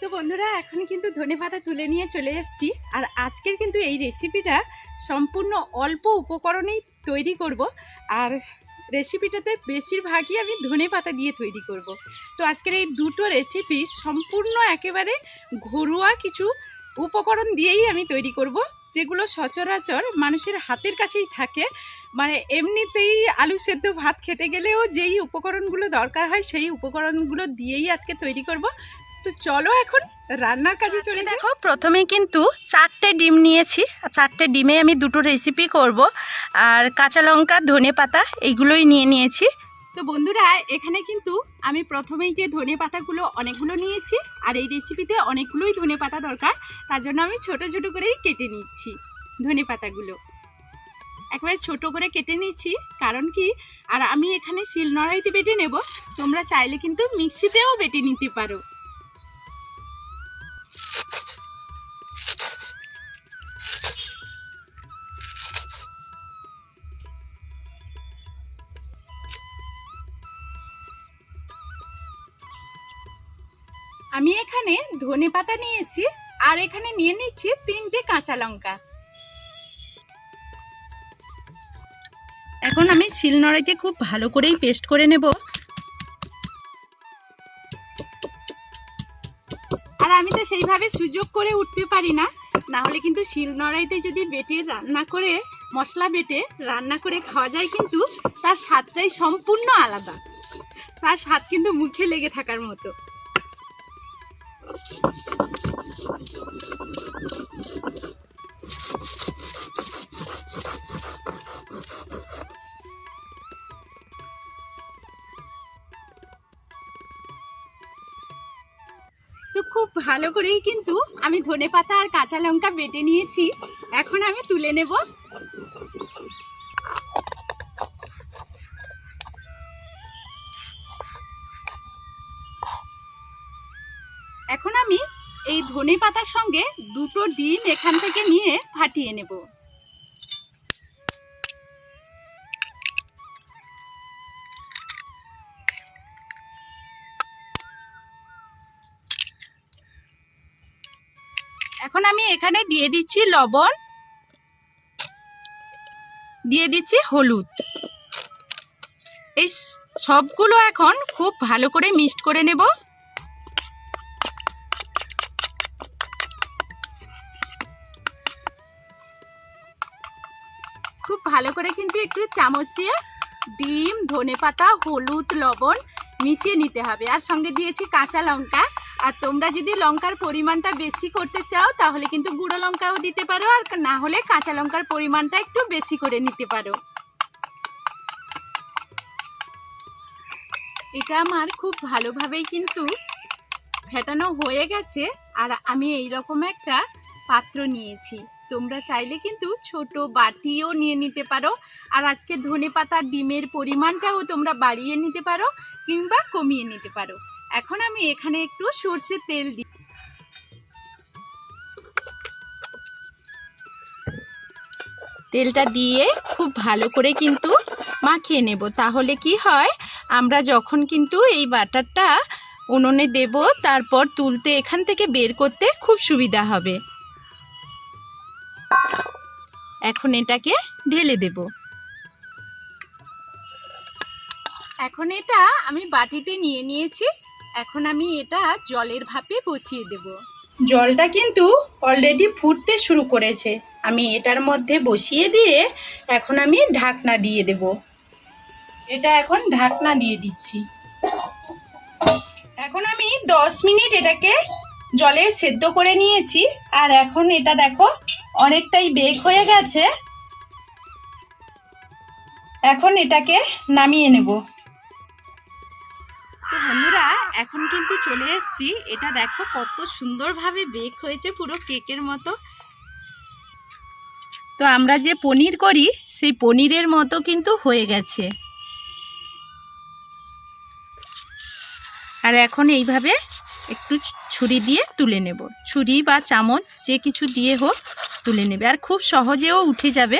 তো বন্ধুরা এখন কিন্তু ধনে পাতা তুলে নিয়ে চলে এসেছি। আর আজকের কিন্তু এই রেসিপিটা সম্পূর্ণ অল্প উপকরণেই তৈরি করব। আর রেসিপিটাতে বেশিরভাগই আমি ধনে পাতা দিয়ে তৈরি করব। তো আজকের এই দুটো রেসিপি সম্পূর্ণ একেবারে ঘরোয়া কিছু উপকরণ দিয়েই আমি তৈরি করব, যেগুলো সচরাচর মানুষের হাতের কাছেই থাকে। মানে এমনিতেই আলু সেদ্ধ ভাত খেতে গেলেও যেই উপকরণগুলো দরকার হয়, সেই উপকরণগুলো দিয়েই আজকে তৈরি করব। তো চলো এখন রান্নার কাজে চলে দেখো প্রথমে কিন্তু চারটে ডিম নিয়েছি। আর চারটে ডিমে আমি দুটো রেসিপি করব। আর কাঁচা লঙ্কা ধনে পাতা এইগুলোই নিয়ে নিয়েছি। তো বন্ধুরা এখানে কিন্তু আমি প্রথমেই যে ধনে পাতাগুলো অনেকগুলো নিয়েছি আর এই রেসিপিতে অনেকগুলোই ধনে পাতা দরকার তার জন্য আমি ছোট ছোট করেই কেটে নিচ্ছি ধনে পাতাগুলো। একবারে ছোট করে কেটে নিচ্ছি কারণ কি আর আমি এখানে শিল নড়াইতে বেটে নেব তোমরা চাইলে কিন্তু মিক্সিতেও বেটে নিতে পারো। আমি এখানে ধনে পাতা নিয়েছি আর এখানে নিয়ে নিচ্ছি তিনটে কাঁচা লঙ্কা। এখন আমি শিলনোড়াকে খুব ভালো করেই পেস্ট করে নেব। আর আমি তো সেইভাবে সুযোগ করে উঠতে পারি না। না হলে কিন্তু শিলনোড়াইতে যদি বেটে রান্না করে, মশলা বেটে রান্না করে খাওয়া যায় কিন্তু তার স্বাদটাই সম্পূর্ণ আলাদা। তার স্বাদ কিন্তু মুখে লেগে থাকার মতো। তো খুব ভালো করেই কিন্তু আমি ধনে পাতা আর কাঁচা লঙ্কা বেটে নিয়েছি। এখন আমি তুলে নেব এখন আমি এই ধনে পাতার সঙ্গে দুটো ডিম এখান থেকে নিয়ে ফাটিয়ে নেব। এখন আমি এখানে দিয়ে দিচ্ছি লবণ, দিয়ে দিচ্ছি হলুদ। এই সবগুলো এখন খুব ভালো করে মিক্সড করে নেব। ভালো করে কিন্তু একটু চামচ দিয়ে ডিম ধনেপাতা হলুদ, লবণ মিশিয়ে নিতে হবে। আর সঙ্গে দিয়েছি কাঁচা লঙ্কা। আর তোমরা যদি লঙ্কার পরিমাণটা বেশি করতে চাও, তাহলে কিন্তু গুঁড়ো লঙ্কাও দিতে পারো। আর না হলে কাঁচা লঙ্কার পরিমাণটা একটু বেশি করে নিতে পারো। এটা আমার খুব ভালোভাবেই কিন্তু ফেটানো হয়ে গেছে। আর আমি এই রকম একটা পাত্র নিয়েছি। তোমরা চাইলে কিন্তু ছোট বাটিও নিয়ে নিতে পারো। আর আজকে ধনে পাতা ডিমের পরিমাণটাও তোমরা বাড়িয়ে নিতে পারো কিংবা কমিয়ে নিতে পারো। এখন আমি এখানে একটু সর্ষের তেল দিই তেলটা দিয়ে খুব ভালো করে কিন্তু মাখিয়ে নেব। তাহলে কি হয়, আমরা যখন কিন্তু এই বাটারটা উনুনে দেব, তারপর তুলতে এখান থেকে বের করতে খুব সুবিধা হবে। এখন এটাকে ঢেলে দেব। এখন এটা আমি বাটিতে নিয়ে নিয়েছি। এখন আমি এটা জলের ভাপে বসিয়ে দেব। জলটা কিন্তু অলরেডি ফুটতে শুরু করেছে। আমি এটার মধ্যে বসিয়ে দিয়ে এখন আমি ঢাকনা দিয়ে দেব। এটা এখন ঢাকনা দিয়ে দিচ্ছি। এখন আমি দশ মিনিট এটাকে জলে সেদ্ধ করে নিয়েছি। আর এখন এটা দেখো অনেকটাই বেগ হয়ে গেছে। এখন এটাকে নামিয়ে নেব। তো বন্ধুরা, এখন কিন্তু চলে এসেছি। এটা দেখো কত সুন্দরভাবে বেক হয়েছে পুরো কেকের মতো। তো আমরা যে পনির করি, সেই পনিরের মতো কিন্তু হয়ে গেছে। আর এখন এইভাবে একটু ছুরি দিয়ে তুলে নেব। ছুরি বা চামচ যে কিছু দিয়ে হোক তুলে নেবে। আর খুব সহজেও উঠে যাবে।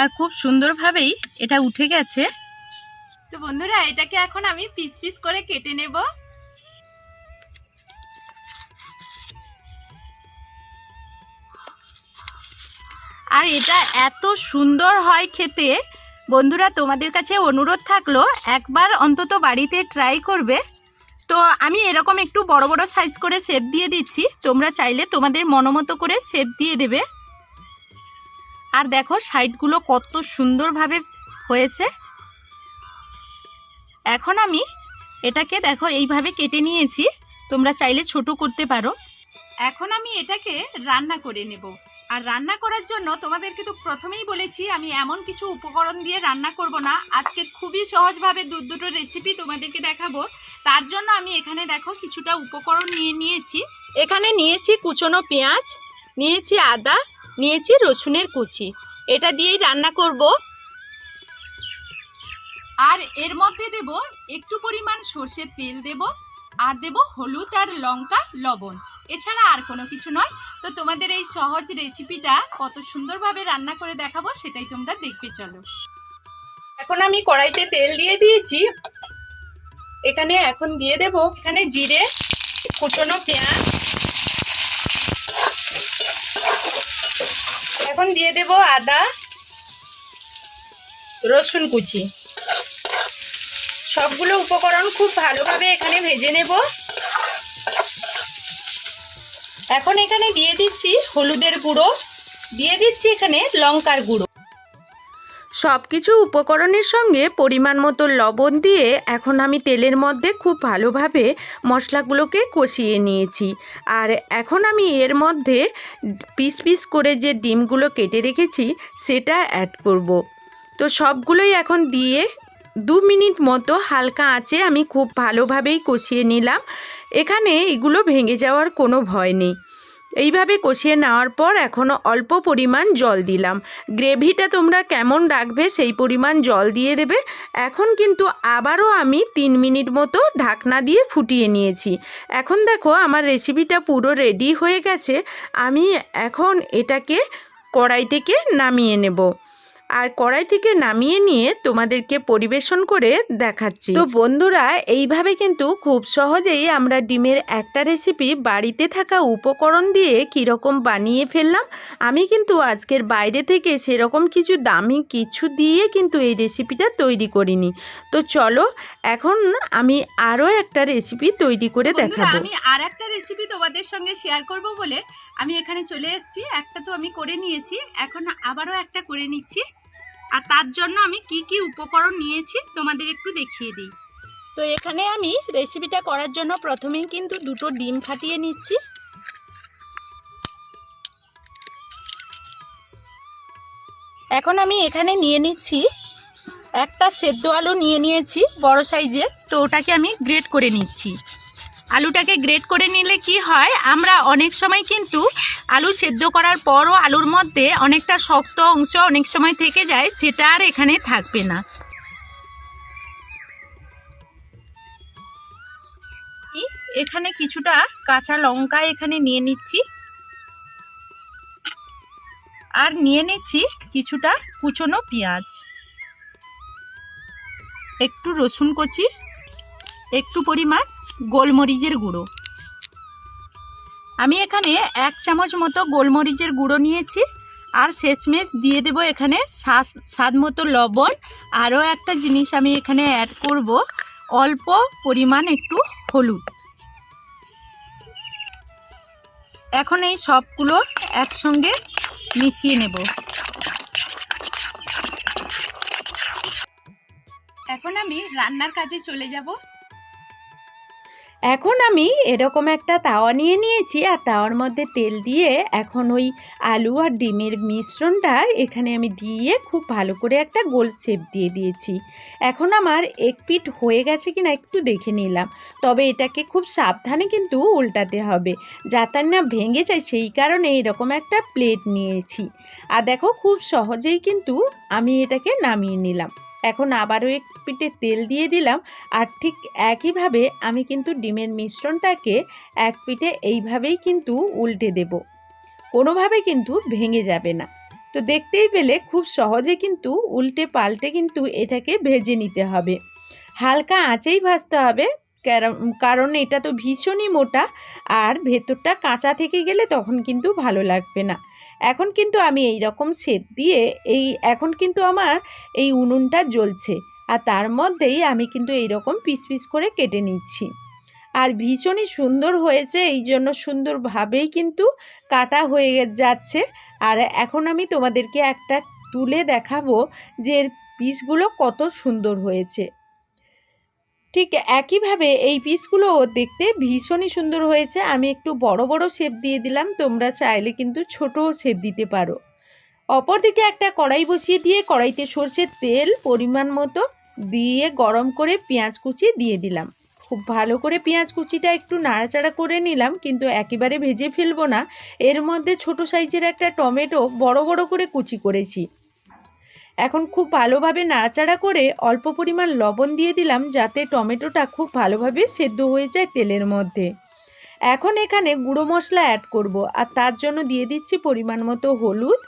আর খুব সুন্দরভাবেই এটা উঠে গেছে। তো বন্ধুরা, এটাকে এখন আমি পিস পিস করে কেটে নেব। আর এটা এত সুন্দর হয় খেতে। বন্ধুরা, তোমাদের কাছে অনুরোধ থাকল, একবার অন্তত বাড়িতে ট্রাই করবে। তো আমি এরকম একটু বড় বড় সাইজ করে শেপ দিয়ে দিচ্ছি। তোমরা চাইলে তোমাদের মনোমতো করে শেপ দিয়ে দেবে। আর দেখো সাইডগুলো কত সুন্দরভাবে হয়েছে। এখন আমি এটাকে দেখো, এইভাবে কেটে নিয়েছি। তোমরা চাইলে ছোট করতে পারো। এখন আমি এটাকে রান্না করে নেব। আর রান্না করার জন্য তোমাদেরকে তো প্রথমেই বলেছি, আমি এমন কিছু উপকরণ দিয়ে রান্না করব না। আজকে খুবই সহজভাবে দু দুটো রেসিপি তোমাদেরকে দেখাবো। তার জন্য আমি এখানে দেখো কিছুটা উপকরণ নিয়ে নিয়েছি। এখানে নিয়েছি কুচনো পেঁয়াজ, নিয়েছি আদা, নিয়েছি রসুনের কুচি। এটা দিয়েই রান্না করব। আর এর মধ্যে দেব একটু পরিমাণ সর্ষের তেল দেব, আর দেব হলুদ আর লঙ্কা, লবণ। এছাড়া আর কোনো কিছু নয়। তো তোমাদের এই সহজ রেসিপিটা কত সুন্দরভাবে রান্না করে দেখাবো, সেটাই তোমরা দেখবে, চলো। এখন আমি কড়াইতে তেল দিয়ে দিয়েছি। এখানে এখন দিয়ে দেব এখানে জিরে কুচনো পেঁয়াজ। এখন দিয়ে দেব আদা, রসুন কুচি। সবগুলো উপকরণ খুব ভালোভাবে এখানে ভেজে নেব। এখন এখানে দিয়ে দিচ্ছি হলুদের গুঁড়ো, দিয়ে দিচ্ছি এখানে লঙ্কার গুঁড়ো। সব কিছু উপকরণের সঙ্গে পরিমাণ মতো লবণ দিয়ে এখন আমি তেলের মধ্যে খুব ভালোভাবে মশলাগুলোকে কষিয়ে নিয়েছি। আর এখন আমি এর মধ্যে পিস পিস করে যে ডিমগুলো কেটে রেখেছি, সেটা অ্যাড করব। তো সবগুলোই এখন দিয়ে দু মিনিট মতো হালকা আঁচে আমি খুব ভালোভাবেই কষিয়ে নিলাম। এখানে এগুলো ভেঙে যাওয়ার কোনো ভয় নেই। এইভাবে কষিয়ে নেওয়ার পর এখনও অল্প পরিমাণ জল দিলাম। গ্রেভিটা তোমরা কেমন রাখবে সেই পরিমাণ জল দিয়ে দেবে। এখন কিন্তু আবারও আমি তিন মিনিট মতো ঢাকনা দিয়ে ফুটিয়ে নিয়েছি। এখন দেখো আমার রেসিপিটা পুরো রেডি হয়ে গেছে। আমি এখন এটাকে কড়াই থেকে নামিয়ে নেব। আর কড়াই থেকে নামিয়ে নিয়ে তোমাদেরকে পরিবেশন করে দেখাচ্ছি। তো বন্ধুরা এইভাবে কিন্তু খুব সহজেই আমরা ডিমের একটা রেসিপি বাড়িতে থাকা উপকরণ দিয়ে কীরকম বানিয়ে ফেললাম। আমি কিন্তু আজকের বাইরে থেকে সেরকম কিছু দামি কিছু দিয়ে কিন্তু এই রেসিপিটা তৈরি করিনি। তো চলো এখন আমি আরও একটা রেসিপি তৈরি করে দেখাবো। আমি আর একটা রেসিপি তোমাদের সঙ্গে শেয়ার করব বলে আমি এখানে চলে এসেছি। একটা তো আমি করে নিয়েছি এখন আবারও একটা করে নিচ্ছি। আর তার জন্য আমি কি কি উপকরণ নিয়েছি তোমাদের একটু দেখিয়ে দিই। তো এখানে আমি রেসিপিটা করার জন্য প্রথমেই কিন্তু দুটো ডিম ফাটিয়ে নিচ্ছি। এখন আমি এখানে নিয়ে নিচ্ছি একটা সেদ্ধ আলু নিয়ে নিয়েছি বড় সাইজের তো ওটাকে আমি গ্রেট করে নিচ্ছি। আলুটাকে গ্রেট করে নিলে কি হয়, আমরা অনেক সময় কিন্তু আলু সেদ্ধ করার পরও আলুর মধ্যে অনেকটা শক্ত অংশ অনেক সময় থেকে যায়, সেটা আর এখানে থাকবে না। এখানে কিছুটা কাঁচা লঙ্কা এখানে নিয়ে নিচ্ছি। আর নিয়ে নিচ্ছি কিছুটা কুচনো পেঁয়াজ। একটু রসুন কচি, একটু পরিমাণ গোলমরিচের গুঁড়ো। আমি এখানে এক চামচ মতো গোলমরিচের গুঁড়ো নিয়েছি আর শেষমেশ দিয়ে দেব এখানে স্বাদ মতো লবণ। আরও একটা জিনিস আমি এখানে অ্যাড করব, অল্প পরিমাণ একটু হলুদ। এখন এই সবগুলো একসঙ্গে মিশিয়ে নেব। এখন আমি রান্নার কাজে চলে যাব। এখন আমি এরকম একটা তাওয়া নিয়ে নিয়েছি, আর তাওয়ার মধ্যে তেল দিয়ে এখন ওই আলু আর ডিমের মিশ্রণটা এখানে আমি দিয়ে খুব ভালো করে একটা গোল শেপ দিয়ে দিয়েছি। এখন আমার এক পিঠ হয়ে গেছে কিনা একটু দেখে নিলাম, তবে এটাকে খুব সাবধানে কিন্তু উল্টাতে হবে, যাতে না ভেঙে যায় সেই কারণে এরকম একটা প্লেট নিয়েছি। আর দেখো, খুব সহজেই কিন্তু আমি এটাকে নামিয়ে নিলাম। এখন আবারও এক পিঠে তেল দিয়ে দিলাম আর ঠিক একইভাবে আমি কিন্তু ডিমের মিশ্রণটাকে এক পিঠে এইভাবেই কিন্তু উল্টে দেব। কোনোভাবে কিন্তু ভেঙে যাবে না। তো দেখতেই পেলে খুব সহজে কিন্তু উল্টে পাল্টে কিন্তু এটাকে ভেজে নিতে হবে। হালকা আঁচেই ভাজতে হবে কারণ এটা তো ভীষণই মোটা আর ভেতরটা কাঁচা থেকে গেলে তখন কিন্তু ভালো লাগবে না। এখন কিন্তু আমি এই রকম সেট দিয়ে এই, এখন কিন্তু আমার এই উনুনটা জ্বলছে। আর তার মধ্যেই আমি কিন্তু এই রকম পিস পিস করে কেটে নিচ্ছি। আর ভীষণই সুন্দর হয়েছে, এই জন্য সুন্দরভাবেই কিন্তু কাটা হয়ে যাচ্ছে। আর এখন আমি তোমাদেরকে একটা তুলে দেখাবো যে এর পিসগুলো কত সুন্দর হয়েছে। ঠিক একইভাবে এই পিসগুলো দেখতে ভীষণই সুন্দর হয়েছে। আমি একটু বড় বড় শেপ দিয়ে দিলাম, তোমরা চাইলে কিন্তু ছোটও শেপ দিতে পারো। অপরদিকে একটা কড়াই বসিয়ে দিয়ে কড়াইতে সর্ষের তেল পরিমাণ মতো দিয়ে গরম করে পেঁয়াজ কুচি দিয়ে দিলাম। খুব ভালো করে পেঁয়াজ কুচিটা একটু নাড়াচাড়া করে নিলাম, কিন্তু একেবারে ভেজে ফেলব না। এর মধ্যে ছোট সাইজের একটা টমেটো বড় বড় করে কুচি করেছি। এখন খুব ভালোভাবে নাড়াচাড়া করে অল্প পরিমাণ লবণ দিয়ে দিলাম যাতে টমেটোটা খুব ভালোভাবে সেদ্ধ হয়ে যায় তেলের মধ্যে। এখন এখানে গুঁড়ো মশলা অ্যাড করব আর তার জন্য দিয়ে দিচ্ছি পরিমাণ মতো হলুদ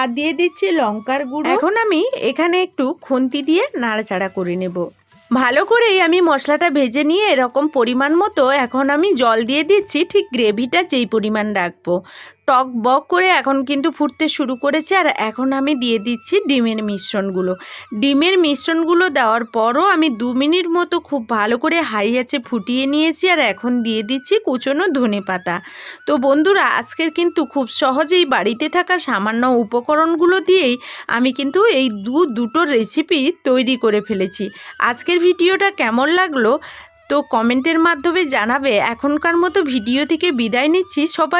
আর দিয়ে দিচ্ছি লঙ্কার গুঁড়ো। এখন আমি এখানে একটু খুন্তি দিয়ে নাড়াচাড়া করে নেব। ভালো করেই আমি মশলাটা ভেজে নিয়ে এরকম পরিমাণ মতো এখন আমি জল দিয়ে দিচ্ছি, ঠিক গ্রেভিটা যেই পরিমাণ রাখব। টক বক করে এখন কিন্তু ফুটতে শুরু করেছে আর এখন আমি দিয়ে দিচ্ছি ডিমের মিশ্রণগুলো। ডিমের মিশ্রণগুলো দেওয়ার পরও আমি দু মিনিট মতো খুব ভালো করে হাই আছে ফুটিয়ে নিয়েছি আর এখন দিয়ে দিচ্ছি কুচনো ধনে পাতা। তো বন্ধুরা, আজকের কিন্তু খুব সহজেই বাড়িতে থাকা সামান্য উপকরণগুলো দিয়েই আমি কিন্তু এই দু দুটো রেসিপি তৈরি করে ফেলেছি। আজকের ভিডিওটা কেমন লাগল? তো কমেন্টের মাধ্যমে জানাবে। এখনকার মতো ভিডিও থেকে বিদায় নিচ্ছি। সবাই